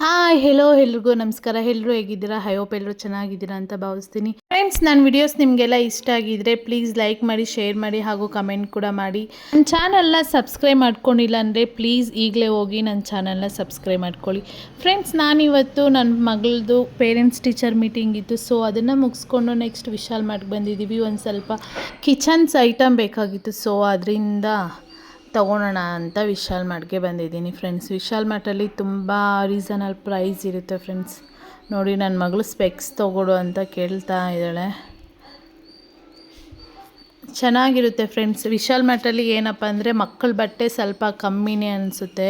Hi hello ಎಲ್ರಿಗೂ ನಮಸ್ಕಾರ. ಎಲ್ಲರೂ ಹೇಗಿದ್ದೀರಾ? ಹೋಪ್ ಎಲ್ಲರೂ ಚೆನ್ನಾಗಿದ್ದೀರಾ ಅಂತ ಭಾವಿಸ್ತೀನಿ. ಫ್ರೆಂಡ್ಸ್ ನನ್ನ ವಿಡಿಯೋಸ್ ನಿಮಗೆಲ್ಲ ಇಷ್ಟ ಆಗಿದ್ರೆ ಪ್ಲೀಸ್ ಲೈಕ್ ಮಾಡಿ ಶೇರ್ ಮಾಡಿ ಹಾಗೂ ಕಮೆಂಟ್ ಕೂಡ ಮಾಡಿ. ನನ್ನ ಚಾನಲ್ನ ಸಬ್ಸ್ಕ್ರೈಬ್ ಮಾಡ್ಕೊಂಡಿಲ್ಲ ಅಂದರೆ ಪ್ಲೀಸ್ ಈಗಲೇ ಹೋಗಿ ನನ್ನ ಚಾನಲ್ನ ಸಬ್ಸ್ಕ್ರೈಬ್ ಮಾಡ್ಕೊಳ್ಳಿ. ಫ್ರೆಂಡ್ಸ್ ನಾನಿವತ್ತು ನನ್ನ ಮಗಳದು ಪೇರೆಂಟ್ಸ್ ಟೀಚರ್ ಮೀಟಿಂಗ್ ಇತ್ತು. ಸೊ ಅದನ್ನು ಮುಗಿಸ್ಕೊಂಡು ನೆಕ್ಸ್ಟ್ ವಿಶಾಲ್ ಮಾಡಿ ಬಂದಿದ್ದೀವಿ. ಒಂದು ಸ್ವಲ್ಪ ಕಿಚನ್ಸ್ ಐಟಮ್ ಬೇಕಾಗಿತ್ತು. ಸೊ ಅದರಿಂದ ತೊಗೊಳೋಣ ಅಂತ ವಿಶಾಲ್ ಮಾರ್ಟ್ಗೆ ಬಂದಿದ್ದೀನಿ ಫ್ರೆಂಡ್ಸ್. ವಿಶಾಲ್ ಮಾರ್ಟಲ್ಲಿ ತುಂಬ ರೀಸನಲ್ ಪ್ರೈಸ್ ಇರುತ್ತೆ ಫ್ರೆಂಡ್ಸ್. ನೋಡಿ ನನ್ನ ಮಗಳು ಸ್ಪೆಕ್ಸ್ ತೊಗೊಡು ಅಂತ ಕೇಳ್ತಾ ಇದ್ದಾಳೆ. ಚೆನ್ನಾಗಿರುತ್ತೆ ಫ್ರೆಂಡ್ಸ್. ವಿಶಾಲ್ ಮಾರ್ಟಲ್ಲಿ ಏನಪ್ಪ ಅಂದರೆ ಮಕ್ಕಳ ಬಟ್ಟೆ ಸ್ವಲ್ಪ ಕಮ್ಮಿನೇ ಅನಿಸುತ್ತೆ.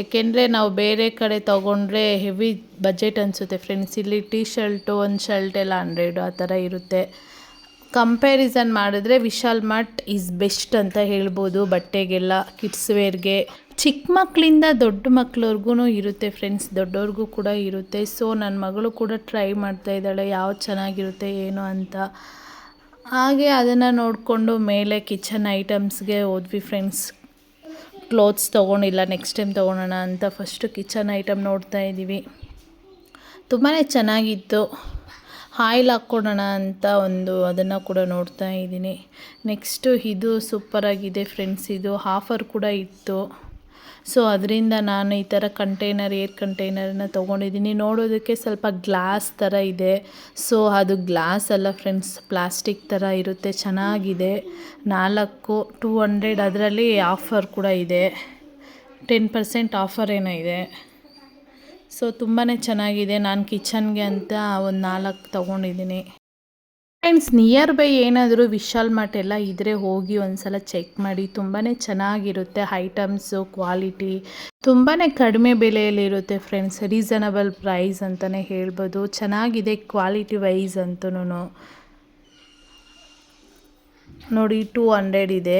ಏಕೆಂದರೆ ನಾವು ಬೇರೆ ಕಡೆ ತೊಗೊಂಡ್ರೆ ಹೆವಿ ಬಜೆಟ್ ಅನಿಸುತ್ತೆ ಫ್ರೆಂಡ್ಸ್. ಇಲ್ಲಿ ಟೀ ಶರ್ಟು ಒಂದು ಶರ್ಟ್ ಎಲ್ಲ ಹಂಡ್ರೆಡು ಆ ಥರ ಇರುತ್ತೆ. ಕಂಪ್ಯಾರಿಸನ್ ಮಾಡಿದ್ರೆ ವಿಶಾಲ್ ಮಾರ್ಟ್ ಈಸ್ ಬೆಸ್ಟ್ ಅಂತ ಹೇಳ್ಬೋದು. ಬಟ್ಟೆಗೆಲ್ಲ ಕಿಡ್ಸ್ ವೇರ್ಗೆ ಚಿಕ್ಕ ಮಕ್ಕಳಿಂದ ದೊಡ್ಡ ಮಕ್ಕಳವ್ರಿಗೂ ಇರುತ್ತೆ ಫ್ರೆಂಡ್ಸ್ ದೊಡ್ಡವ್ರಿಗೂ ಕೂಡ ಇರುತ್ತೆ. ಸೊ ನನ್ನ ಮಗಳು ಕೂಡ ಟ್ರೈ ಮಾಡ್ತಾ ಇದ್ದಾಳೆ. ಯಾವ್ದು ಚೆನ್ನಾಗಿರುತ್ತೆ, ಏನು ಅಂತ. ಹಾಗೆ ಅದನ್ನು ನೋಡಿಕೊಂಡು ಮೇಲೆ ಕಿಚನ್ ಐಟಮ್ಸ್ಗೆ ಹೋದ್ವಿ ಫ್ರೆಂಡ್ಸ್ ಕ್ಲೋತ್ಸ್ ತೊಗೊಂಡಿಲ್ಲ ನೆಕ್ಸ್ಟ್ ಟೈಮ್ ತೊಗೊಳೋಣ ಅಂತ ಫಸ್ಟು ಕಿಚನ್ ಐಟಮ್ ನೋಡ್ತಾ ಇದ್ದೀವಿ ತುಂಬಾ ಚೆನ್ನಾಗಿತ್ತು. ಆಯಿಲ್ ಹಾಕ್ಕೊಡೋಣ ಅಂತ ಒಂದು ಅದನ್ನು ಕೂಡ ನೋಡ್ತಾ ಇದ್ದೀನಿ. ನೆಕ್ಸ್ಟು ಇದು ಸೂಪರಾಗಿದೆ ಫ್ರೆಂಡ್ಸ್ ಇದು ಆಫರ್ ಕೂಡ ಇತ್ತು. ಸೊ ಅದರಿಂದ ನಾನು ಈ ಥರ ಕಂಟೈನರ್ ಏರ್ ಕಂಟೈನರನ್ನ ತೊಗೊಂಡಿದ್ದೀನಿ. ನೋಡೋದಕ್ಕೆ ಸ್ವಲ್ಪ ಗ್ಲಾಸ್ ಥರ ಇದೆ. ಸೊ ಅದು ಗ್ಲಾಸ್ ಅಲ್ಲ ಫ್ರೆಂಡ್ಸ್ ಪ್ಲಾಸ್ಟಿಕ್ ಥರ ಇರುತ್ತೆ, ಚೆನ್ನಾಗಿದೆ. ನಾಲ್ಕು ಟೂ ಹಂಡ್ರೆಡ್ ಅದರಲ್ಲಿ ಆಫರ್ ಕೂಡ ಇದೆ. ಟೆನ್ ಪರ್ಸೆಂಟ್ ಆಫರ್ ಏನೋ ಇದೆ. ಸೊ ತುಂಬಾ ಚೆನ್ನಾಗಿದೆ. ನಾನು ಕಿಚನ್ಗೆ ಅಂತ ಒಂದು ನಾಲ್ಕು ತೊಗೊಂಡಿದ್ದೀನಿ. ಫ್ರೆಂಡ್ಸ್ ನಿಯರ್ ಬೈ ಏನಾದರೂ ವಿಶಾಲ್ ಮಾರ್ಟ್ ಎಲ್ಲ ಇದ್ದರೆ ಹೋಗಿ ಒಂದು ಸಲ ಚೆಕ್ ಮಾಡಿ. ತುಂಬಾ ಚೆನ್ನಾಗಿರುತ್ತೆ ಐಟಮ್ಸು ಕ್ವಾಲಿಟಿ ತುಂಬಾ ಕಡಿಮೆ ಬೆಲೆಯಲ್ಲಿರುತ್ತೆ ಫ್ರೆಂಡ್ಸ್ ರೀಸನಬಲ್ ಪ್ರೈಸ್ ಅಂತಲೇ ಹೇಳ್ಬೋದು. ಚೆನ್ನಾಗಿದೆ ಕ್ವಾಲಿಟಿ ವೈಸ್ ಅಂತೂ ನೋಡಿ ಟೂ ಹಂಡ್ರೆಡ್ ಇದೆ.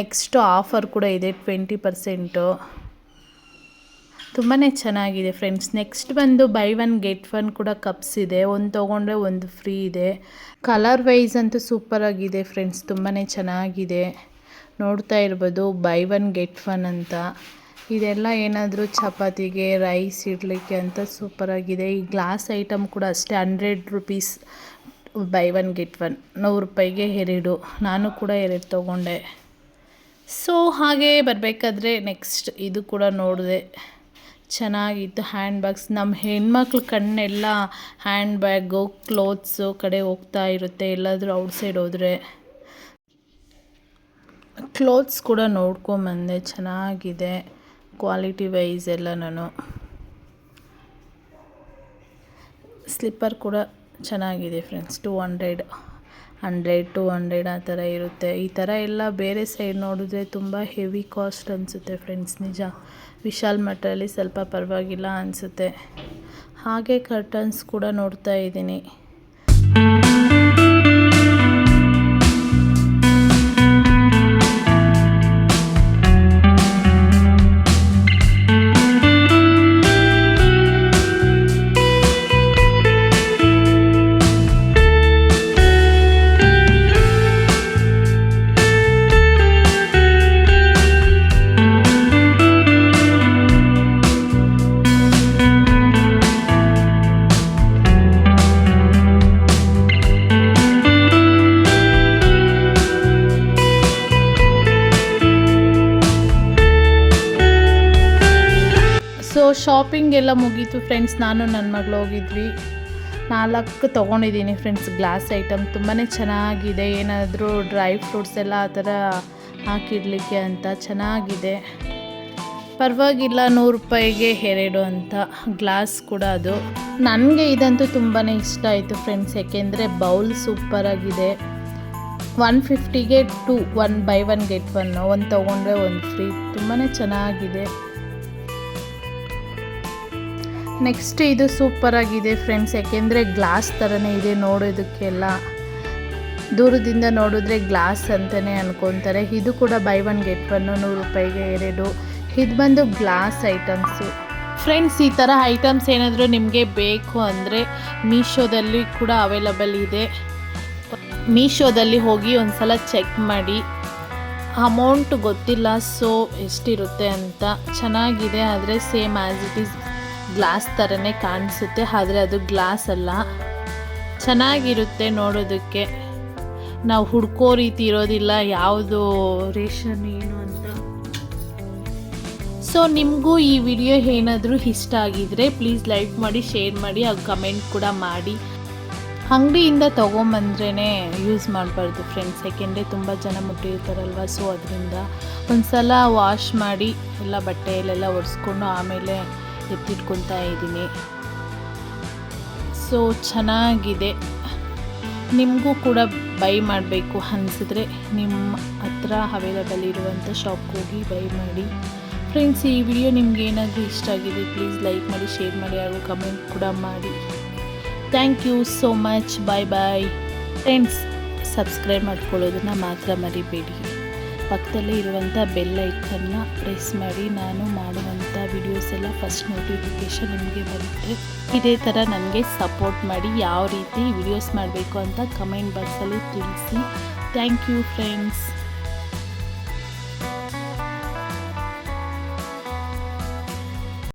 ನೆಕ್ಸ್ಟು ಆಫರ್ ಕೂಡ ಇದೆ ಟ್ವೆಂಟಿ ಪರ್ಸೆಂಟು ತುಂಬಾ ಚೆನ್ನಾಗಿದೆ ಫ್ರೆಂಡ್ಸ್ ನೆಕ್ಸ್ಟ್ ಬಂದು ಬೈ ಒನ್ ಗೆಟ್ ಒನ್ ಕೂಡ ಕಪ್ಸ್ ಇದೆ. ಒಂದು ತೊಗೊಂಡ್ರೆ ಒಂದು ಫ್ರೀ ಇದೆ. ಕಲರ್ ವೈಸ್ ಅಂತೂ ಸೂಪರಾಗಿದೆ ಫ್ರೆಂಡ್ಸ್ ತುಂಬಾ ಚೆನ್ನಾಗಿದೆ. ನೋಡ್ತಾ ಇರ್ಬೋದು ಬೈ ಒನ್ ಗೆಟ್ ಒನ್ ಅಂತ. ಇದೆಲ್ಲ ಏನಾದರೂ ಚಪಾತಿಗೆ ರೈಸ್ ಇಡಲಿಕ್ಕೆ ಅಂತ ಸೂಪರಾಗಿದೆ ಈ ಗ್ಲಾಸ್ ಐಟಮ್ ಕೂಡ ಅಷ್ಟೇ hundred rupees buy one get one ನೂರು ರೂಪಾಯಿಗೆ ಎರಡು. ನಾನು ಕೂಡ ಎರಡು ತೊಗೊಂಡೆ. ಸೊ ಹಾಗೆ ಬರಬೇಕಾದ್ರೆ ನೆಕ್ಸ್ಟ್ ಇದು ಕೂಡ ನೋಡಿದೆ. ಚೆನ್ನಾಗಿತ್ತು ಹ್ಯಾಂಡ್ ಬ್ಯಾಗ್ಸ್ ನಮ್ಮ ಹೆಣ್ಮಕ್ಳ ಕಣ್ಣೆಲ್ಲ ಹ್ಯಾಂಡ್ ಬ್ಯಾಗು ಕ್ಲೋತ್ಸು ಕಡೆ ಹೋಗ್ತಾ ಇರುತ್ತೆ. ಎಲ್ಲಾದರೂ ಔಟ್ಸೈಡ್ ಹೋದರೆ ಕ್ಲೋತ್ಸ್ ಕೂಡ ನೋಡ್ಕೊಂಬಂದೆ ಚೆನ್ನಾಗಿದೆ ಕ್ವಾಲಿಟಿ ವೈಸ್ ಎಲ್ಲ ನಾನು. ಸ್ಲಿಪ್ಪರ್ ಕೂಡ ಚೆನ್ನಾಗಿದೆ friends. Two hundred. Hundred, two hundred ಆ ಥರ ಇರುತ್ತೆ. ಈ ಥರ ಎಲ್ಲ ಬೇರೆ ಸೈಡ್ ನೋಡಿದ್ರೆ ತುಂಬ ಹೆವಿ ಕಾಸ್ಟ್ ಅನಿಸುತ್ತೆ ಫ್ರೆಂಡ್ಸ್, ನಿಜ. ವಿಶಾಲ್ ಮಠದಲ್ಲಿ ಸ್ವಲ್ಪ ಪರವಾಗಿಲ್ಲ ಅನಿಸುತ್ತೆ. ಹಾಗೆ ಕರ್ಟನ್ಸ್ ಕೂಡ ನೋಡ್ತಾ ಇದ್ದೀನಿ. ಶಾಪಿಂಗ್ ಎಲ್ಲ ಮುಗೀತು ಫ್ರೆಂಡ್ಸ್ ನಾನು ನನ್ನ ಮಗಳು ಹೋಗಿದ್ವಿ. ನಾಲ್ಕು ತೊಗೊಂಡಿದ್ದೀನಿ ಫ್ರೆಂಡ್ಸ್ ಗ್ಲಾಸ್ ಐಟಮ್ ತುಂಬಾ ಚೆನ್ನಾಗಿದೆ. ಏನಾದರೂ ಡ್ರೈ ಫ್ರೂಟ್ಸ್ ಎಲ್ಲ ಆ ಥರ ಹಾಕಿಡಲಿಕ್ಕೆ ಅಂತ ಚೆನ್ನಾಗಿದೆ. ಪರವಾಗಿಲ್ಲ, ನೂರು ರೂಪಾಯಿಗೆ ಎರಡು ಅಂತ ಗ್ಲಾಸ್ ಕೂಡ ಅದು. ನನಗೆ ಇದಂತೂ ತುಂಬಾ ಇಷ್ಟ ಆಯಿತು ಫ್ರೆಂಡ್ಸ್ ಯಾಕೆಂದರೆ ಬೌಲ್ ಸೂಪರಾಗಿದೆ one ಫಿಫ್ಟಿಗೆ two one buy one get one ಒಂದು ತೊಗೊಂಡ್ರೆ ಒಂದು ಫ್ರೀ ತುಂಬಾ ಚೆನ್ನಾಗಿದೆ. ನೆಕ್ಸ್ಟ್ ಇದು ಸೂಪರಾಗಿದೆ ಫ್ರೆಂಡ್ಸ್ ಯಾಕೆಂದರೆ ಗ್ಲಾಸ್ ಥರನೇ ಇದೆ ನೋಡೋದಕ್ಕೆಲ್ಲ. ದೂರದಿಂದ ನೋಡಿದ್ರೆ ಗ್ಲಾಸ್ ಅಂತಲೇ ಅನ್ಕೊತಾರೆ. ಇದು ಕೂಡ ಬೈ ಒನ್ ಗೆಟ್ ಒನ್ನು ನೂರು ರೂಪಾಯಿಗೆ ಎರಡು. ಇದು ಬಂದು ಗ್ಲಾಸ್ ಐಟಮ್ಸು ಫ್ರೆಂಡ್ಸ್ ಈ ಥರ ಐಟಮ್ಸ್ ಏನಾದರೂ ನಿಮಗೆ ಬೇಕು ಅಂದರೆ ಮೀಶೋದಲ್ಲಿ ಕೂಡ ಅವೈಲಬಲ್ ಇದೆ. ಮೀಶೋದಲ್ಲಿ ಹೋಗಿ ಒಂದು ಸಲ ಚೆಕ್ ಮಾಡಿ. ಅಮೌಂಟ್ ಗೊತ್ತಿಲ್ಲ ಸೊ ಎಷ್ಟಿರುತ್ತೆ ಅಂತ. ಚೆನ್ನಾಗಿದೆ, ಆದರೆ same as it is glass ಥರನೇ ಕಾಣಿಸುತ್ತೆ, ಆದರೆ ಅದು ಗ್ಲಾಸ್ ಅಲ್ಲ. ಚೆನ್ನಾಗಿರುತ್ತೆ ನೋಡೋದಕ್ಕೆ. ನಾವು ಹುಡ್ಕೋ ರೀತಿ ಇರೋದಿಲ್ಲ, ಯಾವುದು ರೇಷನ್ ಏನು ಅಂತ. ಸೊ ನಿಮಗೂ ಈ ವಿಡಿಯೋ ಏನಾದರೂ ಇಷ್ಟ ಆಗಿದ್ರೆ ಪ್ಲೀಸ್ ಲೈಕ್ ಮಾಡಿ ಶೇರ್ ಮಾಡಿ, ಹಾಗೂ ಕಮೆಂಟ್ ಕೂಡ ಮಾಡಿ. ಅಂಗಡಿಯಿಂದ ತೊಗೊಂಬಂದ್ರೇ ಯೂಸ್ ಮಾಡಬಾರ್ದು ಫ್ರೆಂಡ್ಸ್ ಯಾಕೆಂದರೆ ತುಂಬ ಜನ ಮುಟ್ಟಿರ್ತಾರಲ್ವ ಸೊ ಅದರಿಂದ ಒಂದು ಸಲ ವಾಶ್ ಮಾಡಿ, ಎಲ್ಲ ಬಟ್ಟೆಯಲ್ಲೆಲ್ಲ ಒರೆಸ್ಕೊಂಡು ಆಮೇಲೆ ಎತ್ತಿಟ್ಕೊತಾ ಇದ್ದೀನಿ. ಸೊ ಚೆನ್ನಾಗಿದೆ. ನಿಮಗೂ ಕೂಡ ಬೈ ಮಾಡಬೇಕು ಅನಿಸಿದ್ರೆ ನಿಮ್ಮ ಹತ್ರ ಅವೈಲಬಲ್ ಇರುವಂಥ ಶಾಪ್ಗೆ ಹೋಗಿ ಬೈ ಮಾಡಿ. ಫ್ರೆಂಡ್ಸ್ ಈ ವಿಡಿಯೋ ನಿಮ್ಗೆ ಏನಾದರೂ ಇಷ್ಟ ಆಗಿದೆ ಪ್ಲೀಸ್ ಲೈಕ್ ಮಾಡಿ ಶೇರ್ ಮಾಡಿ, ಹಾಗೂ ಕಮೆಂಟ್ ಕೂಡ ಮಾಡಿ. Thank you so much bye bye friends subscribe ಮಾಡ್ಕೊಳ್ಳೋದನ್ನು ಮಾತ್ರ ಮರಿಬೇಡಿ. ಪಕ್ಕದಲ್ಲೇ ಇರುವಂಥ ಬೆಲ್ ಐಕನ್ನ ಪ್ರೆಸ್ ಮಾಡಿ ನಾನು ಮಾಡುವಂಥ ವಿಡಿಯೋಸ್ ಎಲ್ಲ ಫಸ್ಟ್ ನೋಟಿಫಿಕೇಷನ್ ನಿಮಗೆ ಬರುತ್ತೆ. ಇದೇ ಥರ ನನಗೆ ಸಪೋರ್ಟ್ ಮಾಡಿ ಯಾವ ರೀತಿ ವಿಡಿಯೋಸ್ ಮಾಡಬೇಕು ಅಂತ ಕಮೆಂಟ್ ಬಾಕ್ಸಲ್ಲಿ ತಿಳಿಸಿ. Thank you friends